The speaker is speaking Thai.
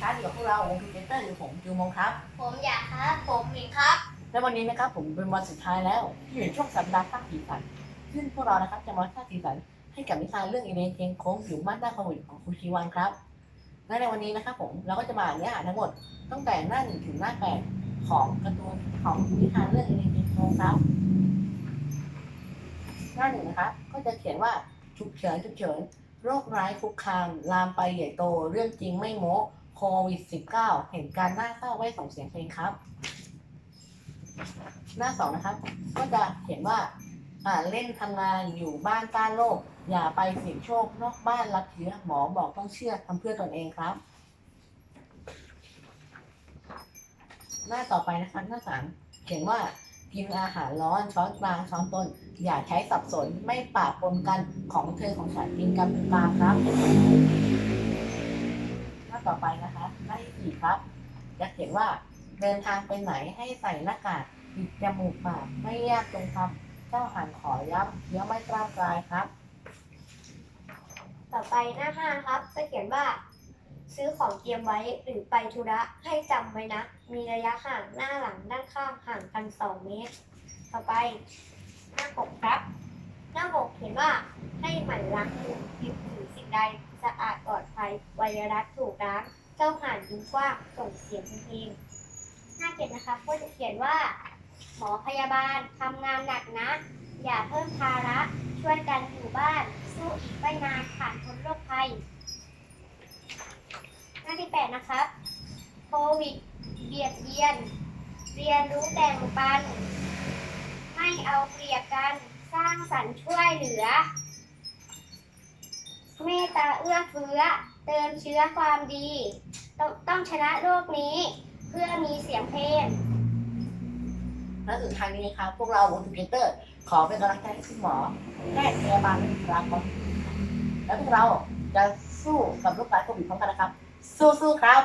ครับอยู่กับพวกเราวงพีเตอร์หรือผมจูมงครับ ผมอยากครับ ผมหมิงครับ และวันนี้นะครับผมเป็นวันสุดท้ายแล้วที่อยู่ในช่วงสัปดาห์สร้างสีสันซึ่งพวกเรานะครับจะมาสร้างสีสันให้กับนิทานเรื่องอีเลนเทงโค้งผิวม่านด้านความหวิดของคุณชีวันครับและในวันนี้นะครับผมเราก็จะมาอ่านเนื้อหาทั้งหมดตั้งแต่หน้าหนึ่งถึงหน้าแปดของการ์ตูนของนิทานเรื่องอีเลนเทงโค้งครับหน้าหนึ่งนะครับก็จะเขียนว่าฉุกเฉินฉุกเฉินโรคร้ายคุกคาม ลามไปใหญ่โต เรื่องจริงไม่โม้ โควิด -19 เห็นการหน้าเศร้าไว้ส่งเสียงเพลงครับ หน้าสองนะครับ ก็จะเขียนว่าอ่าเล่นทำงานอยู่บ้านต้านโรคอย่าไปเสี่ยงโชคนอกบ้านรับเชื้อหมอบอกต้องเชื่อทำเพื่อตนเองครับ หน้าต่อไปนะครับหน้าสามเขียนว่ากินอาหารร้อนช้อนกลางช้อนต้น อย่าใช้สับสนไม่ปะปนกันของเธอของฉันกินกันเป็นกลาครับ ต่อไปนะคะหน้าที่สี่ครับจะเขียนว่าเดินทางไปไหนให้ใส่หน้ากากปิดจมูกปากไม่แยกตรงครับเจ้าหันขอย้ำเดี๋ยวไม่กล้ากลายครับ ต่อไปหน้าห้าครับ จะเขียนว่า ซื้อของเตรียมไว้หรือไปธุระให้จำไว้นะ มีระยะห่างหน้าหลังด้านข้างห่างกัน 2 เมตร ต่อไปหน้าหกครับ หน้าหกเขียนว่าให้หมั่นล้างมือหยิบถือสิ่งใด สะอาดปลอดภัยไวรัสถูกล้างเจ้าห่านยิ้มกว้างส่งเสียงเพลงหน้าเจ็ดนะครับก็จะเขียนว่า หมอพยาบาลทำงานหนักนะ อย่าเพิ่มภาระช่วยกันอยู่บ้าน สู้อีกไม่นานผ่านพ้นโรคภัย หน้าที่8นะครับโควิดเบียดเบียน เรียนรู้แบ่งปัน ไม่เอาเปรียบกัน สร้างสรรค์ช่วยเหลือ ตาเอื้อเฟื้อ เติมเชื้อความดี ต้องต้องชนะโลกนี้ เพื่อมีเสียงเพลงและสุดท้ายนี้นะครับพวกเราวงทูเกเตอร์ ขอเป็นกำลังใจให้คุณหมอแพทย์พยาบาลบุคลากรและพวกเราจะสู้กับโรคร้ายโควิดพร้อมกันนะครับ สู้ๆครับ